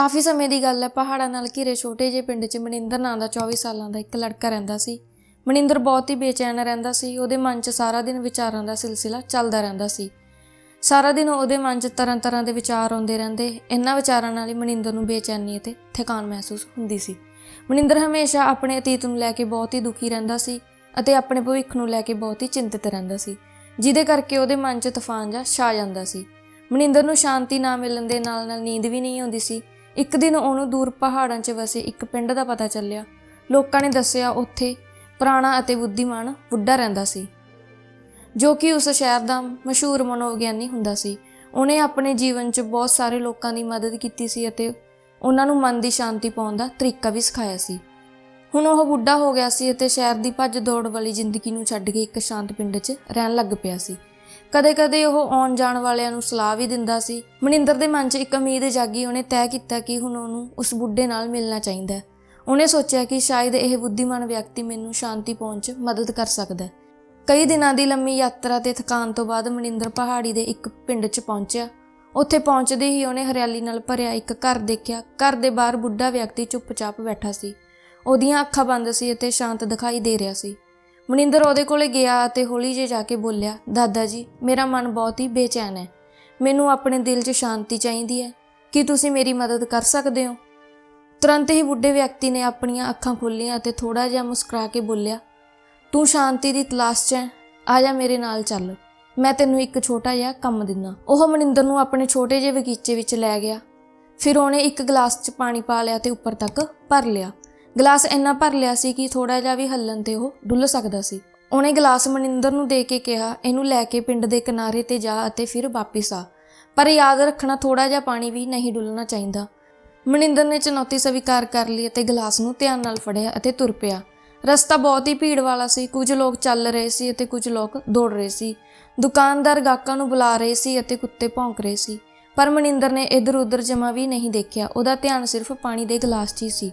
ਕਾਫੀ ਸਮੇਂ ਦੀ ਗੱਲ ਹੈ, ਪਹਾੜਾਂ ਨਾਲ ਘਿਰੇ ਛੋਟੇ ਜਿਹੇ ਪਿੰਡ 'ਚ ਮਨਿੰਦਰ ਨਾਂ ਦਾ 24 ਸਾਲਾਂ ਦਾ ਇੱਕ ਲੜਕਾ ਰਹਿੰਦਾ ਸੀ। ਮਨਿੰਦਰ ਬਹੁਤ ਹੀ ਬੇਚੈਨ ਰਹਿੰਦਾ ਸੀ, ਉਹਦੇ ਮਨ 'ਚ ਸਾਰਾ ਦਿਨ ਵਿਚਾਰਾਂ ਦਾ ਸਿਲਸਿਲਾ ਚੱਲਦਾ ਰਹਿੰਦਾ ਸੀ। ਸਾਰਾ ਦਿਨ ਉਹਦੇ ਮਨ 'ਚ ਤਰ੍ਹਾਂ ਤਰ੍ਹਾਂ ਦੇ ਵਿਚਾਰ ਆਉਂਦੇ ਰਹਿੰਦੇ, ਇਹਨਾਂ ਵਿਚਾਰਾਂ ਨਾਲ ਹੀ ਮਨਿੰਦਰ ਨੂੰ ਬੇਚੈਨੀ ਅਤੇ ਥਕਾਨ ਮਹਿਸੂਸ ਹੁੰਦੀ ਸੀ। ਮਨਿੰਦਰ ਹਮੇਸ਼ਾ ਆਪਣੇ ਅਤੀਤ ਨੂੰ ਲੈ ਕੇ ਬਹੁਤ ਹੀ ਦੁਖੀ ਰਹਿੰਦਾ ਸੀ ਅਤੇ ਆਪਣੇ ਭਵਿੱਖ ਨੂੰ ਲੈ ਕੇ ਬਹੁਤ ਹੀ ਚਿੰਤਤ ਰਹਿੰਦਾ ਸੀ, ਜਿਹਦੇ ਕਰਕੇ ਉਹਦੇ ਮਨ 'ਚ ਤੂਫਾਨ ਜਾਂ ਛਾ ਜਾਂਦਾ ਸੀ। ਮਨਿੰਦਰ ਨੂੰ ਸ਼ਾਂਤੀ ਨਾ ਮਿਲਣ ਦੇ ਨਾਲ ਨਾਲ ਨੀਂਦ ਵੀ ਨਹੀਂ ਆਉਂਦੀ ਸੀ ਇੱਕ ਦਿਨ ਉਹਨੂੰ ਦੂਰ ਪਹਾੜਾਂ 'ਚ ਵਸੇ, ਇੱਕ ਪਿੰਡ ਦਾ ਪਤਾ ਚੱਲਿਆ। ਲੋਕਾਂ ਨੇ ਦੱਸਿਆ ਉੱਥੇ ਪੁਰਾਣਾ ਅਤੇ ਬੁੱਧੀਮਾਨ ਬੁੱਢਾ ਰਹਿੰਦਾ ਸੀ, ਜੋ ਕਿ ਉਸ ਸ਼ਹਿਰ ਦਾ ਮਸ਼ਹੂਰ ਮਨੋਵਿਗਿਆਨੀ ਹੁੰਦਾ ਸੀ। ਉਹਨੇ ਆਪਣੇ ਜੀਵਨ 'ਚ ਬਹੁਤ ਸਾਰੇ ਲੋਕਾਂ ਦੀ ਮਦਦ ਕੀਤੀ ਸੀ ਅਤੇ ਉਹਨਾਂ ਨੂੰ ਮਨ ਦੀ ਸ਼ਾਂਤੀ ਪਾਉਣ ਦਾ ਤਰੀਕਾ ਵੀ ਸਿਖਾਇਆ ਸੀ। ਹੁਣ ਉਹ ਬੁੱਢਾ ਹੋ ਗਿਆ ਸੀ ਅਤੇ ਸ਼ਹਿਰ ਦੀ ਭੱਜ ਦੌੜ ਵਾਲੀ ਜ਼ਿੰਦਗੀ ਨੂੰ ਛੱਡ ਕੇ ਇੱਕ ਸ਼ਾਂਤ ਪਿੰਡ 'ਚ ਰਹਿਣ ਲੱਗ ਪਿਆ ਸੀ। ਕਦੇ-ਕਦੇ ਉਹ ਆਉਣ ਜਾਣ ਵਾਲਿਆਂ ਨੂੰ ਸਲਾਹ ਵੀ ਦਿੰਦਾ ਸੀ। ਮਨਿੰਦਰ ਦੇ ਮਨ 'ਚ ਇੱਕ ਉਮੀਦ ਜਾਗੀ, ਉਹਨੇ ਤੈਅ ਕੀਤਾ ਕਿ ਹੁਣ ਉਹਨੂੰ ਉਸ ਬੁੱਢੇ ਨਾਲ ਮਿਲਣਾ ਚਾਹੀਦਾ ਹੈ। ਉਹਨੇ ਸੋਚਿਆ ਕਿ ਸ਼ਾਇਦ ਇਹ ਬੁੱਧੀਮਾਨ ਵਿਅਕਤੀ ਮੈਨੂੰ ਸ਼ਾਂਤੀ ਪਾਉਣ 'ਚ ਮਦਦ ਕਰ ਸਕਦਾ ਹੈ। ਕਈ ਦਿਨਾਂ ਦੀ ਲੰਮੀ ਯਾਤਰਾ ਤੇ ਥਕਾਨ ਤੋਂ ਬਾਅਦ ਮਨਿੰਦਰ ਪਹਾੜੀ ਦੇ ਇੱਕ ਪਿੰਡ 'ਚ ਪਹੁੰਚਿਆ। ਉੱਥੇ ਪਹੁੰਚਦੇ ਹੀ ਉਹਨੇ ਹਰਿਆਲੀ ਨਾਲ ਭਰਿਆ ਇੱਕ ਘਰ ਦੇਖਿਆ। ਘਰ ਦੇ ਬਾਹਰ ਬੁੱਢਾ ਵਿਅਕਤੀ ਚੁੱਪਚਾਪ ਬੈਠਾ ਸੀ। ਉਹਦੀਆਂ ਅੱਖਾਂ ਬੰਦ ਸੀ ਅਤੇ ਸ਼ਾਂਤ ਦਿਖਾਈ ਦੇ ਰਿਹਾ ਸੀ। ਮਨਿੰਦਰ ਉਹਦੇ ਕੋਲੇ ਗਿਆ ਅਤੇ ਹੌਲੀ ਜਿਹੇ ਜਾ ਕੇ ਬੋਲਿਆ, ਦਾਦਾ ਜੀ, ਮੇਰਾ ਮਨ ਬਹੁਤ ਹੀ ਬੇਚੈਨ ਹੈ। ਮੈਨੂੰ ਆਪਣੇ ਦਿਲ 'ਚ ਸ਼ਾਂਤੀ ਚਾਹੀਦੀ ਹੈ। ਕੀ ਤੁਸੀਂ ਮੇਰੀ ਮਦਦ ਕਰ ਸਕਦੇ ਹੋ? ਤੁਰੰਤ ਹੀ ਬੁੱਢੇ ਵਿਅਕਤੀ ਨੇ ਆਪਣੀਆਂ ਅੱਖਾਂ ਖੋਲ੍ਹੀਆਂ ਅਤੇ ਥੋੜਾ ਜਿਹਾ ਮੁਸਕਰਾ ਕੇ ਬੋਲਿਆ, ਤੂੰ ਸ਼ਾਂਤੀ ਦੀ ਤਲਾਸ਼ 'ਚ ਹੈ। ਆ ਜਾ ਮੇਰੇ ਨਾਲ ਚੱਲ। ਮੈਂ ਤੈਨੂੰ ਇੱਕ ਛੋਟਾ ਜਿਹਾ ਕੰਮ ਦਿੰਦਾ। ਉਹ ਮਨਿੰਦਰ ਨੂੰ ਆਪਣੇ ਛੋਟੇ ਜਿਹੇ ਬਗੀਚੇ ਵਿੱਚ ਲੈ ਗਿਆ। ਫਿਰ ਉਹਨੇ ਇੱਕ ਗਲਾਸ 'ਚ ਪਾਣੀ ਪਾ ਲਿਆ ਤੇ ਉੱਪਰ ਤੱਕ ਭਰ ਲਿਆ। ਗਲਾਸ ਇੰਨਾ ਭਰ ਲਿਆ ਸੀ ਕਿ ਥੋੜਾ ਜਿਹਾ ਵੀ ਹੱਲਣ ਤੇ ਉਹ ਡੁੱਲ ਸਕਦਾ ਸੀ। ਉਹਨੇ ਗਲਾਸ ਮਨਿੰਦਰ ਨੂੰ ਦੇ ਕੇ ਕਿਹਾ, ਇਹਨੂੰ ਲੈ ਕੇ ਪਿੰਡ ਦੇ ਕਿਨਾਰੇ ਤੇ ਜਾ ਅਤੇ ਫਿਰ ਵਾਪਿਸ ਆ। ਪਰ ਯਾਦ ਰੱਖਣਾ ਥੋੜਾ ਜਿਹਾ ਪਾਣੀ ਵੀ ਨਹੀਂ ਡੁੱਲਣਾ ਚਾਹੀਦਾ। ਮਨਿੰਦਰ ਨੇ ਚੁਣੌਤੀ ਸਵੀਕਾਰ ਕਰ ਲਈ ਅਤੇ ਗਲਾਸ ਨੂੰ ਧਿਆਨ ਨਾਲ ਫੜਿਆ ਅਤੇ ਤੁਰ ਪਿਆ। ਰਸਤਾ ਬਹੁਤ ਹੀ ਭੀੜ ਵਾਲਾ ਸੀ। ਕੁਝ ਲੋਕ ਚੱਲ ਰਹੇ ਸੀ ਅਤੇ ਕੁਝ ਲੋਕ ਦੌੜ ਰਹੇ ਸੀ। ਦੁਕਾਨਦਾਰ ਗਾਹਕਾਂ ਨੂੰ ਬੁਲਾ ਰਹੇ ਸੀ ਅਤੇ ਕੁੱਤੇ ਭੌਂਕ ਰਹੇ ਸੀ। ਪਰ ਮਨਿੰਦਰ ਨੇ ਇੱਧਰ-ਉੱਧਰ ਜਮਾ ਵੀ ਨਹੀਂ ਦੇਖਿਆ। ਉਹਦਾ ਧਿਆਨ ਸਿਰਫ ਪਾਣੀ ਦੇ ਗਲਾਸ 'ਚ ਹੀ ਸੀ।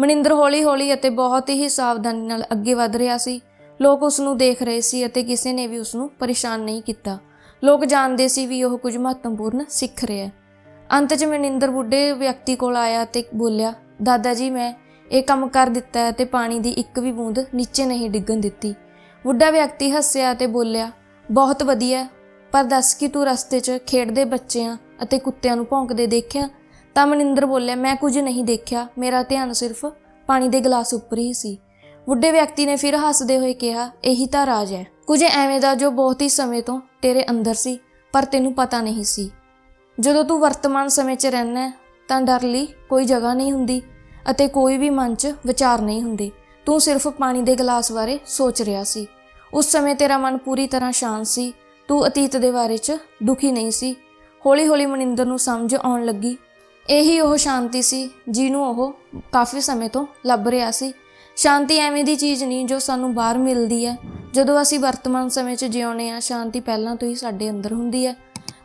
ਮਨਿੰਦਰ ਹੌਲੀ-ਹੌਲੀ ਅਤੇ ਬਹੁਤ ਹੀ ਸਾਵਧਾਨੀ ਨਾਲ ਅੱਗੇ ਵਧ ਰਿਹਾ ਸੀ। ਲੋਕ ਉਸ ਨੂੰ ਦੇਖ ਰਹੇ ਸੀ ਅਤੇ ਕਿਸੇ ਨੇ ਵੀ ਉਸ ਨੂੰ ਪਰੇਸ਼ਾਨ ਨਹੀਂ ਕੀਤਾ। ਲੋਕ ਜਾਣਦੇ ਸੀ ਵੀ ਉਹ ਕੁਝ ਮਹੱਤਵਪੂਰਨ ਸਿੱਖ ਰਿਹਾ ਹੈ। ਅੰਤ 'ਚ ਮਨਿੰਦਰ ਬੁੱਢੇ ਵਿਅਕਤੀ ਕੋਲ ਆਇਆ ਤੇ ਬੋਲਿਆ, ਦਾਦਾ ਜੀ, ਮੈਂ ਇਹ ਕੰਮ ਕਰ ਦਿੱਤਾ ਹੈ ਤੇ ਪਾਣੀ ਦੀ ਇੱਕ ਵੀ ਬੂੰਦ ਨੀਚੇ ਨਹੀਂ ਡਿੱਗਣ ਦਿੱਤੀ। ਬੁੱਢਾ ਵਿਅਕਤੀ ਹੱਸਿਆ ਤੇ ਬੋਲਿਆ, ਬਹੁਤ ਵਧੀਆ, ਪਰ ਦੱਸ ਕਿ ਤੂੰ ਰਸਤੇ 'ਚ ਖੇਡਦੇ ਬੱਚਿਆਂ ਅਤੇ ਕੁੱਤਿਆਂ ਨੂੰ ਭੌਂਕਦੇ ਦੇਖਿਆ? ਤਾਂ ਮਨਿੰਦਰ ਬੋਲਿਆ, ਮੈਂ ਕੁਝ ਨਹੀਂ ਦੇਖਿਆ। ਮੇਰਾ ਧਿਆਨ ਸਿਰਫ ਪਾਣੀ ਦੇ ਗਲਾਸ ਉੱਪਰ ਹੀ ਸੀ। ਬੁੱਢੇ ਵਿਅਕਤੀ ਨੇ ਫਿਰ ਹੱਸਦੇ ਹੋਏ ਕਿਹਾ, ਇਹੀ ਤਾਂ ਰਾਜ ਹੈ। ਕੁਝ ਐਵੇਂ ਦਾ ਜੋ ਬਹੁਤ ਹੀ ਸਮੇਂ ਤੋਂ ਤੇਰੇ ਅੰਦਰ ਸੀ, ਪਰ ਤੈਨੂੰ ਪਤਾ ਨਹੀਂ ਸੀ। ਜਦੋਂ ਤੂੰ ਵਰਤਮਾਨ ਸਮੇਂ 'ਚ ਰਹਿਣਾ ਤਾਂ ਡਰ ਲਈ ਕੋਈ ਜਗ੍ਹਾ ਨਹੀਂ ਹੁੰਦੀ ਅਤੇ ਕੋਈ ਵੀ ਮਨ 'ਚ ਵਿਚਾਰ ਨਹੀਂ ਹੁੰਦੇ। ਤੂੰ ਸਿਰਫ ਪਾਣੀ ਦੇ ਗਲਾਸ ਬਾਰੇ ਸੋਚ ਰਿਹਾ ਸੀ। ਉਸ ਸਮੇਂ ਤੇਰਾ ਮਨ ਪੂਰੀ ਤਰ੍ਹਾਂ ਸ਼ਾਂਤ ਸੀ। ਤੂੰ ਅਤੀਤ ਦੇ ਬਾਰੇ 'ਚ ਦੁਖੀ ਨਹੀਂ ਸੀ। ਹੌਲੀ-ਹੌਲੀ ਮਨਿੰਦਰ ਨੂੰ ਸਮਝ ਆਉਣ ਲੱਗੀ ਇਹੀ ਉਹ ਸ਼ਾਂਤੀ ਸੀ ਜਿਹਨੂੰ ਉਹ ਕਾਫੀ ਸਮੇਂ ਤੋਂ ਲੱਭ ਰਿਹਾ ਸੀ। ਸ਼ਾਂਤੀ ਐਵੇਂ ਦੀ ਚੀਜ਼ ਨਹੀਂ ਜੋ ਸਾਨੂੰ ਬਾਹਰ ਮਿਲਦੀ ਹੈ। ਜਦੋਂ ਅਸੀਂ ਵਰਤਮਾਨ ਸਮੇਂ 'ਚ ਜਿਉਂਦੇ ਆ ਸ਼ਾਂਤੀ ਪਹਿਲਾਂ ਤੋਂ ਹੀ ਸਾਡੇ ਅੰਦਰ ਹੁੰਦੀ ਹੈ।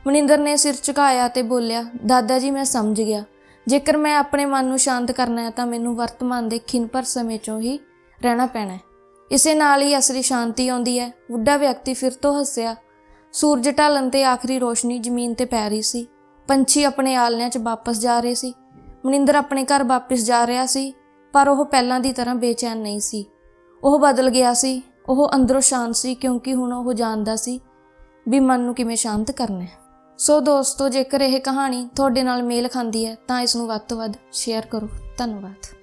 ਮਨਿੰਦਰ ਨੇ ਸਿਰ ਝੁਕਾਇਆ ਤੇ ਬੋਲਿਆ, ਦਾਦਾ ਜੀ, ਮੈਂ ਸਮਝ ਗਿਆ। ਜੇਕਰ ਮੈਂ ਆਪਣੇ ਮਨ ਨੂੰ ਸ਼ਾਂਤ ਕਰਨਾ ਹੈ ਤਾਂ ਮੈਨੂੰ ਵਰਤਮਾਨ ਦੇ ਖਿੰਪਰ ਸਮੇਂ 'ਚੋਂ ਹੀ ਰਹਿਣਾ ਪੈਣਾ ਹੈ। ਇਸੇ ਨਾਲ ਹੀ ਅਸਲੀ ਸ਼ਾਂਤੀ ਆਉਂਦੀ ਹੈ। ਬੁੱਢਾ ਵਿਅਕਤੀ ਫਿਰ ਤੋਂ ਹੱਸਿਆ। ਸੂਰਜ ਢਲਣ ਤੇ ਆਖਰੀ ਰੋਸ਼ਨੀ ਜ਼ਮੀਨ ਤੇ ਪੈ ਰਹੀ ਸੀ। ਪੰਛੀ ਆਪਣੇ ਆਲਣਿਆਂ 'ਚ ਵਾਪਸ ਜਾ ਰਹੇ ਸੀ। ਮਨਿੰਦਰ ਆਪਣੇ ਘਰ ਵਾਪਸ ਜਾ ਰਿਹਾ ਸੀ, ਪਰ ਉਹ ਪਹਿਲਾਂ ਦੀ ਤਰ੍ਹਾਂ ਬੇਚੈਨ ਨਹੀਂ ਸੀ। ਉਹ ਬਦਲ ਗਿਆ ਸੀ, ਉਹ ਅੰਦਰੋਂ ਸ਼ਾਂਤ ਸੀ, ਕਿਉਂਕਿ ਹੁਣ ਉਹ ਜਾਣਦਾ ਸੀ ਵੀ ਮਨ ਨੂੰ ਕਿਵੇਂ ਸ਼ਾਂਤ ਕਰਨਾ ਹੈ। ਸੋ ਦੋਸਤੋ, ਜੇਕਰ ਇਹ ਕਹਾਣੀ ਤੁਹਾਡੇ ਨਾਲ ਮੇਲ ਖਾਂਦੀ ਹੈ, ਤਾਂ ਇਸ ਨੂੰ ਵੱਧ ਤੋਂ ਵੱਧ ਸ਼ੇਅਰ ਕਰੋ। ਧੰਨਵਾਦ।